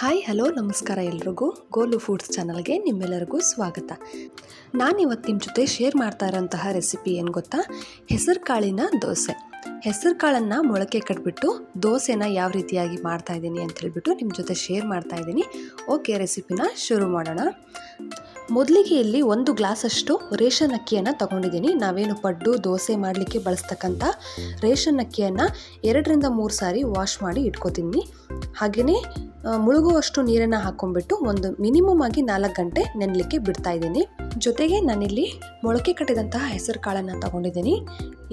Hi, hello, ನಮಸ್ಕಾರ ಎಲ್ರಿಗೂ. Goal foods ಚಾನಲ್ಗೆ ನಿಮ್ಮೆಲ್ಲರಿಗೂ ಸ್ವಾಗತ. ನಾನು ನಿಮ್ಮ ಜೊತೆ ಶೇರ್ ಮಾಡ್ತಾ ಇರೋಂತಹ ರೆಸಿಪಿ ಏನು ಗೊತ್ತಾ? ಹೆಸರು ಕಾಳಿನ ದೋಸೆ. ಹೆಸರು ಕಾಳನ್ನು ಮೊಳಕೆ ಕಟ್ಬಿಟ್ಟು ದೋಸೆನ ಯಾವ ರೀತಿಯಾಗಿ ಮಾಡ್ತಾ ಇದ್ದೀನಿ ಅಂತ ಹೇಳ್ಬಿಟ್ಟು ನಿಮ್ಮ ಜೊತೆ ಶೇರ್ ಮಾಡ್ತಾ ಇದ್ದೀನಿ. ಓಕೆ, ರೆಸಿಪಿನ ಶುರು ಮಾಡೋಣ. ಮೊದಲಿಗೆ ಇಲ್ಲಿ ಒಂದು ಗ್ಲಾಸಷ್ಟು ರೇಷನ್ ಅಕ್ಕಿಯನ್ನು ತಗೊಂಡಿದ್ದೀನಿ. ನಾವೇನು ಪಡ್ಡು, ದೋಸೆ ಮಾಡಲಿಕ್ಕೆ ಬಳಸ್ತಕ್ಕಂಥ ರೇಷನ್ ಅಕ್ಕಿಯನ್ನು ಎರಡರಿಂದ ಮೂರು ಸಾರಿ ವಾಶ್ ಮಾಡಿ ಇಟ್ಕೋತೀನಿ. ಹಾಗೆಯೇ ಮುಳುಗುವಷ್ಟು ನೀರನ್ನು ಹಾಕ್ಕೊಂಡ್ಬಿಟ್ಟು ಒಂದು ಮಿನಿಮಮ್ ಆಗಿ ನಾಲ್ಕು ಗಂಟೆ ನೆನಲಿಕ್ಕೆ ಬಿಡ್ತಾ ಇದ್ದೀನಿ. ಜೊತೆಗೆ ನಾನಿಲ್ಲಿ ಮೊಳಕೆ ಕಟ್ಟಿದಂತಹ ಹೆಸರು ಕಾಳನ್ನು ತಗೊಂಡಿದ್ದೀನಿ.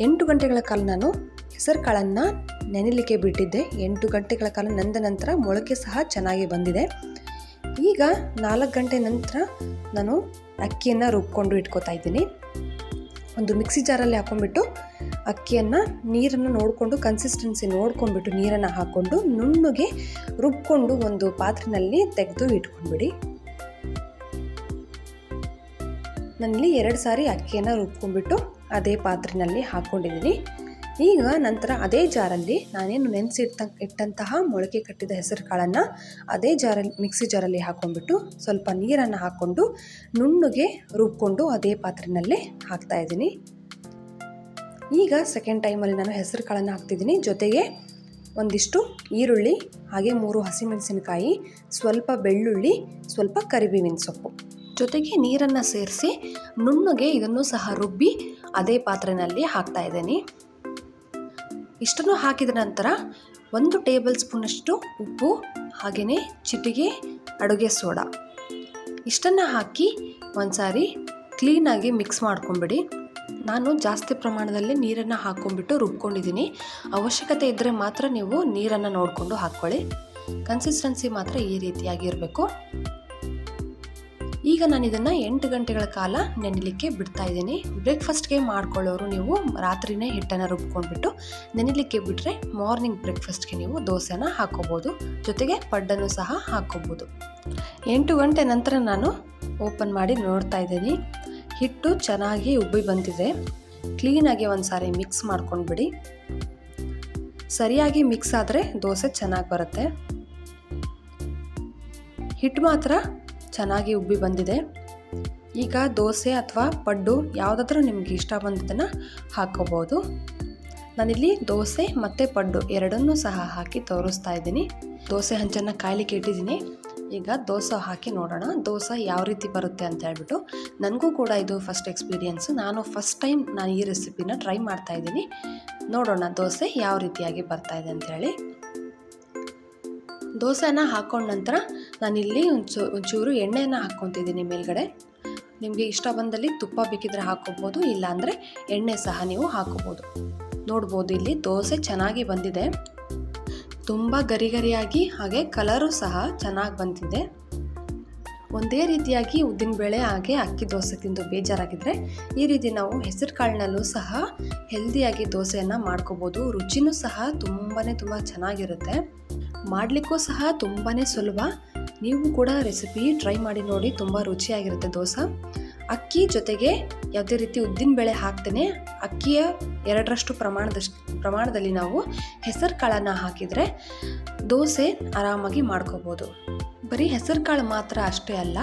ಎಂಟು ಗಂಟೆಗಳ ಕಾಲ ನಾನು ಹೆಸರು ಕಾಳನ್ನು ನೆನೆಲಿಕ್ಕೆ ಬಿಟ್ಟಿದ್ದೆ. ಎಂಟು ಗಂಟೆಗಳ ಕಾಲ ನೆಂದ ನಂತರ ಮೊಳಕೆ ಸಹ ಚೆನ್ನಾಗಿ ಬಂದಿದೆ. ಈಗ ನಾಲ್ಕು ಗಂಟೆ ನಂತರ ನಾನು ಅಕ್ಕಿಯನ್ನು ರುಬ್ಕೊಂಡು ಇಟ್ಕೋತಾ ಇದ್ದೀನಿ. ಒಂದು ಮಿಕ್ಸಿ ಜಾರಲ್ಲಿ ಹಾಕೊಂಡ್ಬಿಟ್ಟು ಅಕ್ಕಿಯನ್ನು ನೀರನ್ನು ನೋಡಿಕೊಂಡು ಕನ್ಸಿಸ್ಟೆನ್ಸಿ ನೋಡ್ಕೊಂಡ್ಬಿಟ್ಟು ನೀರನ್ನು ಹಾಕ್ಕೊಂಡು ನುಣ್ಣಗೆ ರುಬ್ಕೊಂಡು ಒಂದು ಪಾತ್ರೆಯಲ್ಲಿ ತೆಗೆದು ಇಟ್ಕೊಂಡ್ಬಿಡಿ. ನನ್ನಲ್ಲಿ ಎರಡು ಸಾರಿ ಅಕ್ಕಿಯನ್ನು ರುಬ್ಕೊಂಡ್ಬಿಟ್ಟು ಅದೇ ಪಾತ್ರೆನಲ್ಲಿ ಹಾಕ್ಕೊಂಡಿದ್ದೀನಿ. ಈಗ ನಂತರ ಅದೇ ಜಾರಲ್ಲಿ ನಾನೇನು ನೆನೆಸಿಟ್ಟ ಇಟ್ಟಂತಹ ಮೊಳಕೆ ಕಟ್ಟಿದ ಹೆಸರು ಕಾಳನ್ನು ಅದೇ ಜಾರಲ್ಲಿ ಮಿಕ್ಸಿ ಜಾರಲ್ಲಿ ಹಾಕ್ಕೊಂಡ್ಬಿಟ್ಟು ಸ್ವಲ್ಪ ನೀರನ್ನು ಹಾಕ್ಕೊಂಡು ನುಣ್ಣಗೆ ರುಬ್ಕೊಂಡು ಅದೇ ಪಾತ್ರೆಯಲ್ಲಿ ಹಾಕ್ತಾ ಇದ್ದೀನಿ. ಈಗ ಸೆಕೆಂಡ್ ಟೈಮಲ್ಲಿ ನಾನು ಹೆಸರು ಕಾಳನ್ನು ಹಾಕ್ತಿದ್ದೀನಿ. ಜೊತೆಗೆ ಒಂದಿಷ್ಟು ಈರುಳ್ಳಿ, ಹಾಗೆ ಮೂರು ಹಸಿಮೆಣಸಿನಕಾಯಿ, ಸ್ವಲ್ಪ ಬೆಳ್ಳುಳ್ಳಿ, ಸ್ವಲ್ಪ ಕರಿಬೇವಿನ ಸೊಪ್ಪು. ಜೊತೆಗೆ ನೀರನ್ನು ಸೇರಿಸಿ ನುಣ್ಣಗೆ ಇದನ್ನು ಸಹ ರುಬ್ಬಿ ಅದೇ ಪಾತ್ರೆಯಲ್ಲಿ ಹಾಕ್ತಾ ಇದ್ದೀನಿ. ಇಷ್ಟನ್ನು ಹಾಕಿದ ನಂತರ ಒಂದು ಟೇಬಲ್ ಸ್ಪೂನಷ್ಟು ಉಪ್ಪು ಹಾಗೆಯೇ ಚಿಟಿಗೆ ಅಡುಗೆ ಸೋಡಾ. ಇಷ್ಟನ್ನು ಹಾಕಿ ಒಂದು ಸಾರಿ ಕ್ಲೀನಾಗಿ ಮಿಕ್ಸ್ ಮಾಡ್ಕೊಂಬಿಡಿ. ನಾನು ಜಾಸ್ತಿ ಪ್ರಮಾಣದಲ್ಲಿ ನೀರನ್ನು ಹಾಕ್ಕೊಂಡ್ಬಿಟ್ಟು ರುಬ್ಕೊಂಡಿದ್ದೀನಿ. ಅವಶ್ಯಕತೆ ಇದ್ದರೆ ಮಾತ್ರ ನೀವು ನೀರನ್ನು ನೋಡಿಕೊಂಡು ಹಾಕ್ಕೊಳ್ಳಿ. ಕನ್ಸಿಸ್ಟೆನ್ಸಿ ಮಾತ್ರ ಈ ರೀತಿಯಾಗಿರಬೇಕು. ಈಗ ನಾನು ಇದನ್ನು ಎಂಟು ಗಂಟೆಗಳ ಕಾಲ ನೆನೆಲಿಕ್ಕೆ ಬಿಡ್ತಾ ಇದ್ದೀನಿ. ಬ್ರೇಕ್ಫಾಸ್ಟ್ಗೆ ಮಾಡ್ಕೊಳ್ಳೋರು ನೀವು ರಾತ್ರಿನೇ ಹಿಟ್ಟನ್ನು ರುಬ್ಕೊಂಡ್ಬಿಟ್ಟು ನೆನೆಲಿಕ್ಕೆ ಬಿಟ್ಟರೆ ಮಾರ್ನಿಂಗ್ ಬ್ರೇಕ್ಫಾಸ್ಟ್ಗೆ ನೀವು ದೋಸೆನ ಹಾಕೋಬೋದು. ಜೊತೆಗೆ ಪಡ್ಡನ್ನು ಸಹ ಹಾಕೋಬೋದು. ಎಂಟು ಗಂಟೆ ನಂತರ ನಾನು ಓಪನ್ ಮಾಡಿ ನೋಡ್ತಾ ಇದ್ದೀನಿ. ಹಿಟ್ಟು ಚೆನ್ನಾಗಿ ಉಬ್ಬಿ ಬಂದಿದೆ. ಕ್ಲೀನಾಗಿ ಒಂದು ಸಾರಿ ಮಿಕ್ಸ್ ಮಾಡ್ಕೊಂಡ್ಬಿಡಿ. ಸರಿಯಾಗಿ ಮಿಕ್ಸ್ ಆದರೆ ದೋಸೆ ಚೆನ್ನಾಗಿ ಬರುತ್ತೆ. ಹಿಟ್ಟು ಮಾತ್ರ ಚೆನ್ನಾಗಿ ಉಬ್ಬಿ ಬಂದಿದೆ. ಈಗ ದೋಸೆ ಅಥವಾ ಪಡ್ಡು ಯಾವುದಾದ್ರೂ ನಿಮಗೆ ಇಷ್ಟ ಬಂದಿದ್ದನ್ನು ಹಾಕೋಬೋದು ನಾನಿಲ್ಲಿ ದೋಸೆ ಮತ್ತು ಪಡ್ಡು ಎರಡನ್ನೂ ಸಹ ಹಾಕಿ ತೋರಿಸ್ತಾ ಇದ್ದೀನಿ. ದೋಸೆ ಹಂಚನ್ನು ಕಾಯಲಿಕ್ಕೆ ಇಟ್ಟಿದ್ದೀನಿ ಈಗ ದೋಸೆ ಹಾಕಿ ನೋಡೋಣ. ದೋಸೆ ಯಾವ ರೀತಿ ಬರುತ್ತೆ ಅಂತ ಹೇಳ್ಬಿಟ್ಟು ನನಗೂ ಕೂಡ ಇದು ಫಸ್ಟ್ ಎಕ್ಸ್ಪೀರಿಯೆನ್ಸು ನಾನು ಫಸ್ಟ್ ಟೈಮ್ ನಾನು ಈ ರೆಸಿಪಿನ ಟ್ರೈ ಮಾಡ್ತಾ ಇದ್ದೀನಿ. ನೋಡೋಣ ದೋಸೆ ಯಾವ ರೀತಿಯಾಗಿ ಬರ್ತಾ ಇದೆ ಅಂಥೇಳಿ ದೋಸೆನ ಹಾಕೊಂಡ ನಂತರ ನಾನಿಲ್ಲಿ ಒಂಚೂ, ಒಂಚೂರು ಎಣ್ಣೆಯನ್ನು ಹಾಕ್ಕೊತಿದ್ದೀನಿ ಮೇಲ್ಗಡೆ. ನಿಮಗೆ ಇಷ್ಟ ಬಂದಲ್ಲಿ ತುಪ್ಪ ಬೇಕಿದ್ರೆ ಹಾಕೋಬೋದು, ಇಲ್ಲಾಂದರೆ ಎಣ್ಣೆ ಸಹ ನೀವು ಹಾಕೋಬೋದು. ನೋಡ್ಬೋದು. ಇಲ್ಲಿ ದೋಸೆ ಚೆನ್ನಾಗಿ ಬಂದಿದೆ. ತುಂಬ ಗರಿ ಗರಿಯಾಗಿ ಹಾಗೆ ಕಲರು ಸಹ ಚೆನ್ನಾಗಿ ಬಂದಿದೆ. ಒಂದೇ ರೀತಿಯಾಗಿ ಉದ್ದಿನಬೇಳೆ ಹಾಗೆ ಅಕ್ಕಿ ದೋಸೆ ತಿಂದು ಬೇಜಾರಾಗಿದ್ದರೆ ಈ ರೀತಿ ನಾವು ಹೆಸರು ಕಾಳಿನಲ್ಲೂ ಸಹ ಹೆಲ್ದಿಯಾಗಿ ದೋಸೆಯನ್ನು ಮಾಡ್ಕೋಬೋದು. ರುಚಿನೂ ಸಹ ತುಂಬಾ ತುಂಬ ಚೆನ್ನಾಗಿರುತ್ತೆ. ಮಾಡಲಿಕ್ಕೂ ಸಹ ತುಂಬಾ ಸುಲಭ. ನೀವು ಕೂಡ ರೆಸಿಪಿ ಟ್ರೈ ಮಾಡಿ ನೋಡಿ, ತುಂಬ ರುಚಿಯಾಗಿರುತ್ತೆ ದೋಸೆ. ಅಕ್ಕಿ ಜೊತೆಗೆ ಯಾವುದೇ ರೀತಿ ಉದ್ದಿನ ಬೇಳೆ ಹಾಕ್ತೇನೆ. ಅಕ್ಕಿಯ ಎರಡರಷ್ಟು ಪ್ರಮಾಣದಷ್ಟು, ಪ್ರಮಾಣದಲ್ಲಿ ನಾವು ಹೆಸರು ಕಾಳನ್ನು ಹಾಕಿದರೆ ದೋಸೆ ಆರಾಮಾಗಿ ಮಾಡ್ಕೋಬೋದು. ಬರೀ ಹೆಸರು ಕಾಳು ಮಾತ್ರ ಅಷ್ಟೇ ಅಲ್ಲ,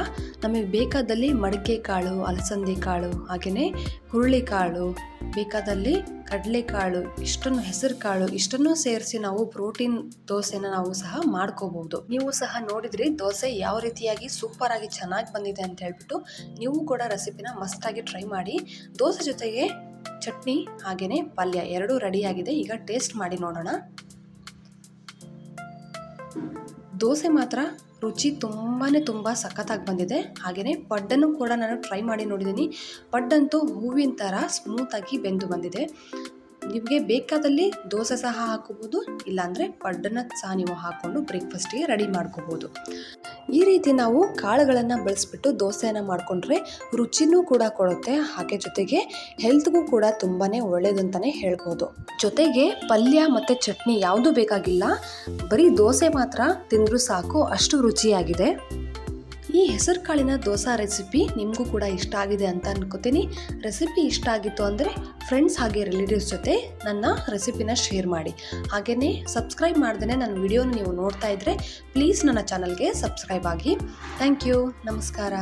ನಮಗೆ ಬೇಕಾದಲ್ಲಿ ಮಡಿಕೆ ಕಾಳು ಅಲಸಂದಿ ಕಾಳು ಹಾಗೆಯೇ ಹುರುಳಿ ಕಾಳು ಬೇಕಾದಲ್ಲಿ ಕಡಲೆಕಾಳು, ಇಷ್ಟನ್ನು ಹೆಸರು ಕಾಳು ಇಷ್ಟನ್ನು ಸೇರಿಸಿ ನಾವು ಪ್ರೋಟೀನ್ ದೋಸೆನ ನಾವು ಸಹ ಮಾಡ್ಕೋಬಹುದು ನೀವು ಸಹ ನೋಡಿದ್ರಿ ದೋಸೆ ಯಾವ ರೀತಿಯಾಗಿ ಸೂಪರ್ ಆಗಿ ಚೆನ್ನಾಗಿ ಬಂದಿದೆ ಅಂತ ಹೇಳ್ಬಿಟ್ಟು ನೀವು ಕೂಡ ರೆಸಿಪಿನ ಮಸ್ತಾಗಿ ಟ್ರೈ ಮಾಡಿ. ದೋಸೆ ಜೊತೆಗೆ ಚಟ್ನಿ ಹಾಗೆಯೇ ಪಲ್ಯ ಎರಡೂ ರೆಡಿಯಾಗಿದೆ ಈಗ ಟೇಸ್ಟ್ ಮಾಡಿ ನೋಡೋಣ. ದೋಸೆ ಮಾತ್ರ ರುಚಿ ತುಂಬಾ ತುಂಬ ಸಖತ್ತಾಗಿ ಬಂದಿದೆ. ಹಾಗೆಯೇ ಪಡ್ಡನ್ನು ಕೂಡ ನಾನು ಟ್ರೈ ಮಾಡಿ ನೋಡಿದ್ದೀನಿ ಪಡ್ಡಂತೂ ಹೂವಿನ ಥರ ಸ್ಮೂತಾಗಿ ಬೆಂದು ಬಂದಿದೆ. ನಿಮಗೆ ಬೇಕಾದಲ್ಲಿ ದೋಸೆ ಸಹ ಹಾಕೋಬೋದು ಇಲ್ಲಾಂದರೆ ಪಡ್ಡನ್ನು ಸಹ ನೀವು ಹಾಕ್ಕೊಂಡು ಬ್ರೇಕ್ಫಾಸ್ಟಿಗೆ ರೆಡಿ ಮಾಡ್ಕೋಬೋದು ಈ ರೀತಿ ನಾವು ಕಾಳುಗಳನ್ನು ಬಳಸ್ಬಿಟ್ಟು ದೋಸೆಯನ್ನು ಮಾಡಿಕೊಂಡ್ರೆ ರುಚಿನೂ ಕೂಡ ಕೊಡುತ್ತೆ, ಹಾಗೆ ಜೊತೆಗೆ ಹೆಲ್ತ್ಗೂ ಕೂಡ ತುಂಬಾ ಒಳ್ಳೇದು ಅಂತಲೇ ಹೇಳ್ಬೋದು. ಜೊತೆಗೆ ಪಲ್ಯ ಮತ್ತು ಚಟ್ನಿ ಯಾವುದೂ ಬೇಕಾಗಿಲ್ಲ, ಬರೀ ದೋಸೆ ಮಾತ್ರ ತಿಂದರೂ ಸಾಕು, ಅಷ್ಟು ರುಚಿಯಾಗಿದೆ. ಈ ಹೆಸರು ಕಾಳಿನ ದೋಸೆ ರೆಸಿಪಿ ನಿಮಗೂ ಕೂಡ ಇಷ್ಟ ಆಗಿದೆ ಅಂತ ಅನ್ಕೋತೀನಿ. ರೆಸಿಪಿ ಇಷ್ಟ ಆಗಿತ್ತು ಅಂದರೆ ಫ್ರೆಂಡ್ಸ್ ಹಾಗೆ ರಿಲೇಟಿವ್ಸ್ ಜೊತೆ ನನ್ನ ರೆಸಿಪಿನ ಶೇರ್ ಮಾಡಿ. ಹಾಗೆಯೇ ಸಬ್ಸ್ಕ್ರೈಬ್ ಮಾಡ್ದೇ ನನ್ನ ವಿಡಿಯೋನ ನೀವು ನೋಡ್ತಾ ಇದ್ದರೆ ಪ್ಲೀಸ್ ನನ್ನ ಚಾನಲ್ಗೆ ಸಬ್ಸ್ಕ್ರೈಬ್ ಆಗಿ. ಥ್ಯಾಂಕ್ ಯು ನಮಸ್ಕಾರ.